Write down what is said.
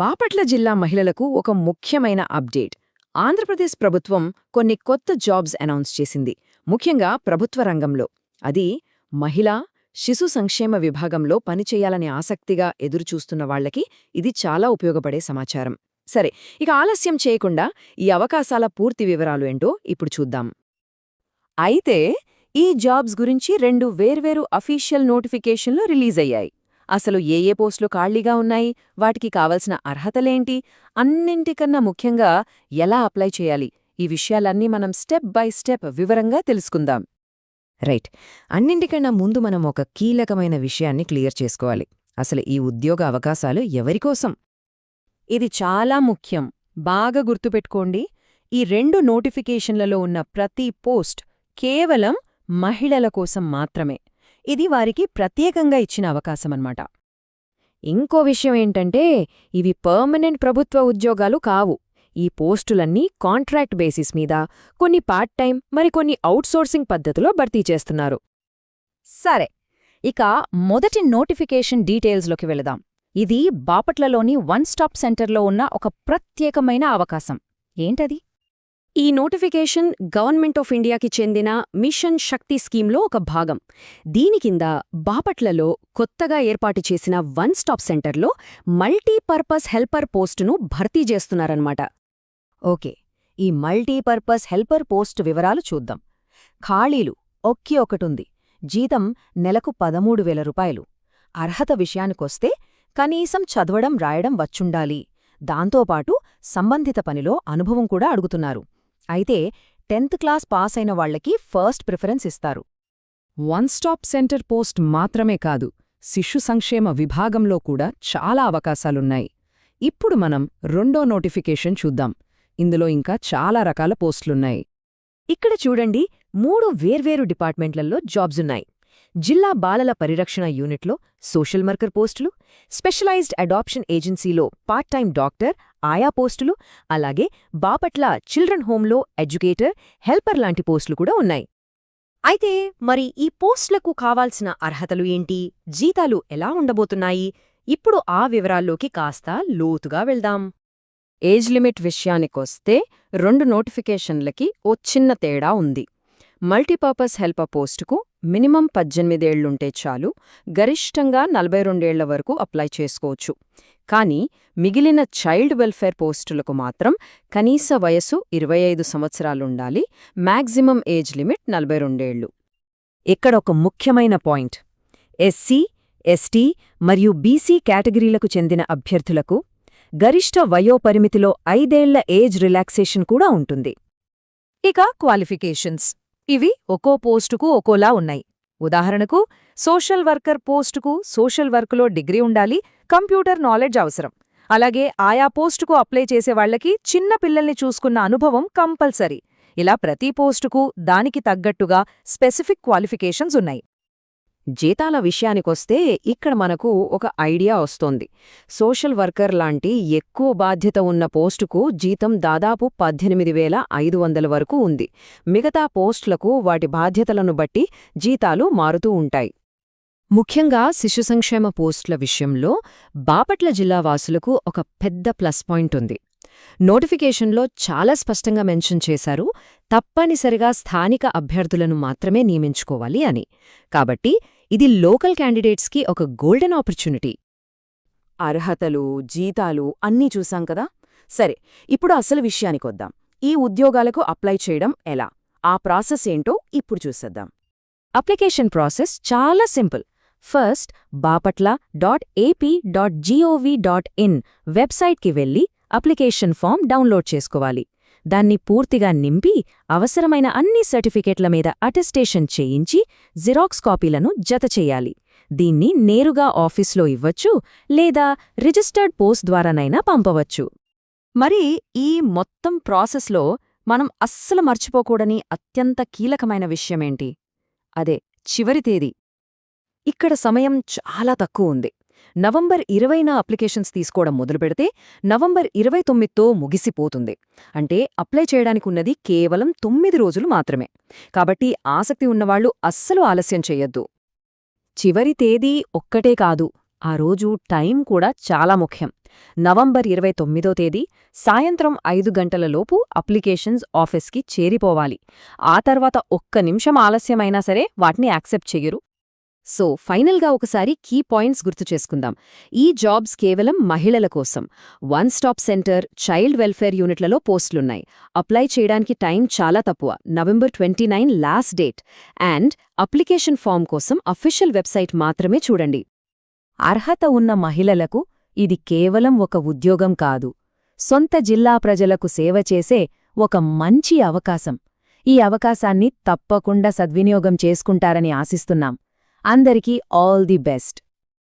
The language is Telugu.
బాపట్ల జిల్లా మహిళలకు ఒక ముఖ్యమైన అప్డేట్. ఆంధ్రప్రదేశ్ ప్రభుత్వం కొన్ని కొత్త జాబ్స్ అనౌన్స్ చేసింది. ముఖ్యంగా ప్రభుత్వ రంగంలో. అది మహిళా శిశు సంక్షేమ విభాగంలో పనిచేయాలనే ఆసక్తిగా ఎదురుచూస్తున్న వాళ్ళకి ఇది చాలా ఉపయోగపడే సమాచారం. సరే ఇక ఆలస్యం చేయకుండా ఈ అవకాశాల పూర్తి వివరాలు ఏంటో ఇప్పుడు చూద్దాం. అయితే ఈ జాబ్స్ గురించి రెండు వేర్వేరు అఫీషియల్ నోటిఫికేషన్లు రిలీజ్ అయ్యాయి అసలు ఏ ఏ పోస్టులు ఖాళీగా ఉన్నాయి వాటికి కావలసిన అర్హతలేంటి అన్నింటికన్నా ముఖ్యంగా ఎలా అప్లై చేయాలి ఈ విషయాలన్నీ మనం స్టెప్ బై స్టెప్ వివరంగా తెలుసుకుందాం. రైట్. అన్నింటికన్నా ముందు మనం ఒక కీలకమైన విషయాన్ని క్లియర్ చేసుకోవాలి. అసలు ఈ ఉద్యోగ అవకాశాలు ఎవరికోసం ఇది చాలా ముఖ్యం. బాగా గుర్తుపెట్టుకోండి ఈ రెండు నోటిఫికేషన్లలో ఉన్న ప్రతి పోస్ట్ కేవలం మహిళల కోసం మాత్రమే. ఇది వారికి ప్రత్యేకంగా ఇచ్చిన అవకాశమన్నమాట. ఇంకో విషయం ఏంటంటే ఇవి పర్మనెంట్ ప్రభుత్వ ఉద్యోగాలు కావు. ఈ పోస్టులన్నీ కాంట్రాక్ట్ బేసిస్ మీద కొన్ని పార్ట్ టైం మరికొన్ని అవుట్సోర్సింగ్ పద్ధతిలో భర్తీ చేస్తున్నారు. సరే ఇక మొదటి నోటిఫికేషన్ డీటెయిల్స్లోకి వెళదాం. ఇది బాపట్లలోని వన్ స్టాప్ సెంటర్లో ఉన్న ఒక ప్రత్యేకమైన అవకాశం. ఏంటది? ఈ నోటిఫికేషన్ గవర్నమెంట్ ఆఫ్ ఇండియాకి చెందిన మిషన్ శక్తి స్కీమ్లో ఒక భాగం. దీని కింద బాపట్లలో కొత్తగా ఏర్పాటు చేసిన వన్ స్టాప్ సెంటర్లో మల్టీపర్పస్ హెల్పర్ పోస్టును భర్తీ చేస్తున్నారన్నమాట. ఓకే ఈ మల్టీపర్పస్ హెల్పర్ పోస్ట్ వివరాలు చూద్దాం. ఖాళీలు ఒక్కి ఒకటుంది. జీతం నెలకు పదమూడు వేల రూపాయలు. అర్హత విషయానికొస్తే కనీసం చదవడం రాయడం వచ్చుండాలి. దాంతోపాటు సంబంధిత పనిలో అనుభవం కూడా అడుగుతున్నారు. అయితే టెన్త్ క్లాస్ పాస్ అయిన వాళ్ళకి ఫస్ట్ ప్రిఫరెన్స్ ఇస్తారు. వన్ స్టాప్ సెంటర్ పోస్ట్ మాత్రమే కాదు శిశు సంక్షేమ విభాగంలో కూడా చాలా అవకాశాలున్నాయి. ఇప్పుడు మనం రెండో నోటిఫికేషన్ చూద్దాం. ఇందులో ఇంకా చాలా రకాల పోస్టులున్నాయి. ఇక్కడ చూడండి మూడు వేర్వేరు డిపార్ట్మెంట్లలో జాబ్సున్నాయి జిల్లా బాలల పరిరక్షణ యూనిట్లో సోషల్ వర్కర్ పోస్టులు స్పెషలైజ్డ్ అడాప్షన్ ఏజెన్సీలో పార్ట్ టైం డాక్టర్ ఆయా పోస్టులు అలాగే బాపట్ల చిల్డ్రన్ హోంలో ఎడ్యుకేటర్ హెల్పర్ లాంటి పోస్టులు కూడా ఉన్నాయి. అయితే మరి ఈ పోస్టులకు కావాల్సిన అర్హతలు ఏంటి? జీతాలు ఎలా ఉండబోతున్నాయి? ఇప్పుడు ఆ వివరాల్లోకి కాస్త లోతుగా వెళ్దాం. ఏజ్ లిమిట్ విషయానికొస్తే రెండు నోటిఫికేషన్లకి ఓ చిన్న తేడా ఉంది. మల్టీపర్పస్ హెల్పర్ పోస్టుకు మినిమం పద్దెనిమిదేళ్ళుంటే చాలు గరిష్టంగా నలభై రెండేళ్ళ వరకు అప్లై చేసుకోవచ్చు. కానీ మిగిలిన చైల్డ్ వెల్ఫేర్ పోస్టులకు మాత్రం కనీస వయసు ఇరవై ఐదు సంవత్సరాలుండాలి మ్యాక్సిమం ఏజ్ లిమిట్ నలభై రెండేళ్ళు ఇక్కడ ఒక ముఖ్యమైన పాయింట్. ఎస్సీ ఎస్టీ మరియు బీసీ కేటగిరీలకు చెందిన అభ్యర్థులకు గరిష్ట వయోపరిమితిలో ఐదేళ్ళ ఏజ్ రిలాక్సేషన్ కూడా ఉంటుంది. ఇక క్వాలిఫికేషన్స్. ఇవి ఒక్కో పోస్టుకు ఒకోలా ఉన్నాయి. ఉదాహరణకు సోషల్ వర్కర్ పోస్టుకు సోషల్ వర్క్లో డిగ్రీ ఉండాలి కంప్యూటర్ నాలెడ్జ్ అవసరం. అలాగే ఆయా పోస్టుకు అప్లై చేసేవాళ్ళకి చిన్న పిల్లల్ని చూసుకున్న అనుభవం కంపల్సరీ. ఇలా ప్రతి పోస్టుకు దానికి తగ్గట్టుగా స్పెసిఫిక్ క్వాలిఫికేషన్స్ ఉన్నాయి. జీతాల విషయానికొస్తే ఇక్కడ మనకు ఒక ఐడియా వస్తోంది. సోషల్ వర్కర్ లాంటి ఎక్కువ బాధ్యత ఉన్న పోస్టుకు జీతం దాదాపు పద్దెనిమిది వేల ఐదు వందల వరకు ఉంది. మిగతా పోస్టులకు వాటి బాధ్యతలను బట్టి జీతాలు మారుతూ ఉంటాయి. ముఖ్యంగా శిశు సంక్షేమ పోస్టుల విషయంలో బాపట్ల జిల్లా వాసులకు ఒక పెద్ద ప్లస్ పాయింట్ ఉంది. నోటిఫికేషన్లో చాలా స్పష్టంగా మెన్షన్ చేశారు తప్పనిసరిగా స్థానిక అభ్యర్థులను మాత్రమే నియమించుకోవాలి అని. కాబట్టి ఇది లోకల్ క్యాండిడేట్స్కి ఒక గోల్డెన్ ఆపర్చునిటీ. అర్హతలు జీతాలు అన్నీ చూసాం కదా? సరే ఇప్పుడు అసలు విషయానికొద్దాం ఈ ఉద్యోగాలకు అప్లై చేయడం ఎలా? ఆ ప్రాసెస్ ఏంటో ఇప్పుడు చూసేద్దాం. అప్లికేషన్ ప్రాసెస్ చాలా simple. First Bapatla dot AP dot G O V dot in వెబ్సైట్కి వెళ్ళి అప్లికేషన్ ఫామ్ డౌన్లోడ్ చేసుకోవాలి. దాన్ని పూర్తిగా నింపి అవసరమైన అన్ని సర్టిఫికేట్ల మీద అటెస్టేషన్ చేయించి జిరాక్స్ కాపీలను జతచేయాలి దీన్ని నేరుగా ఆఫీస్లో ఇవ్వచ్చు లేదా రిజిస్టర్డ్ పోస్ట్ ద్వారానైనా పంపవచ్చు. మరి ఈ మొత్తం ప్రాసెస్లో మనం అస్సలు మర్చిపోకూడని అత్యంత కీలకమైన విషయమేంటి? అదే చివరి తేదీ. ఇక్కడ సమయం చాలా తక్కువ ఉంది. నవంబర్ ఇరవైన అప్లికేషన్స్ తీసుకోవడం మొదలుపెడితే నవంబర్ ఇరవై తొమ్మిదితో ముగిసిపోతుంది. అంటే అప్లై చేయడానికి ఉన్నది కేవలం తొమ్మిది రోజులు మాత్రమే. కాబట్టి ఆసక్తి ఉన్నవాళ్ళు అస్సలు ఆలస్యం చెయ్యొద్దు చివరి తేదీ ఒక్కటే కాదు ఆ రోజు టైం కూడా చాలా ముఖ్యం. నవంబర్ ఇరవై తొమ్మిదో తేదీ సాయంత్రం ఐదు గంటలలోపు అప్లికేషన్స్ ఆఫీస్కి చేరిపోవాలి. ఆ తర్వాత ఒక్క నిమిషం ఆలస్యమైనా సరే వాటిని యాక్సెప్ట్ చెయ్యరు. సో ఫైనల్గా ఒకసారి కీ పాయింట్స్ గుర్తు చేసుకుందాం. ఈ జాబ్స్ కేవలం మహిళల కోసం. One stop centre child welfare యూనిట్లలో పోస్టులున్నాయి. అప్లై చేయడానికి టైం చాలా తక్కువ. November twenty nine last date. And application form కోసం అఫీషియల్ వెబ్సైట్ మాత్రమే చూడండి. అర్హత ఉన్న మహిళలకు ఇది కేవలం ఒక ఉద్యోగం కాదు. సొంత జిల్లా ప్రజలకు సేవ చేసే ఒక మంచి అవకాశం. ఈ అవకాశాన్ని తప్పకుండా సద్వినియోగం చేసుకుంటారని ఆశిస్తున్నాం. అందరికీ ఆల్ ది బెస్ట్.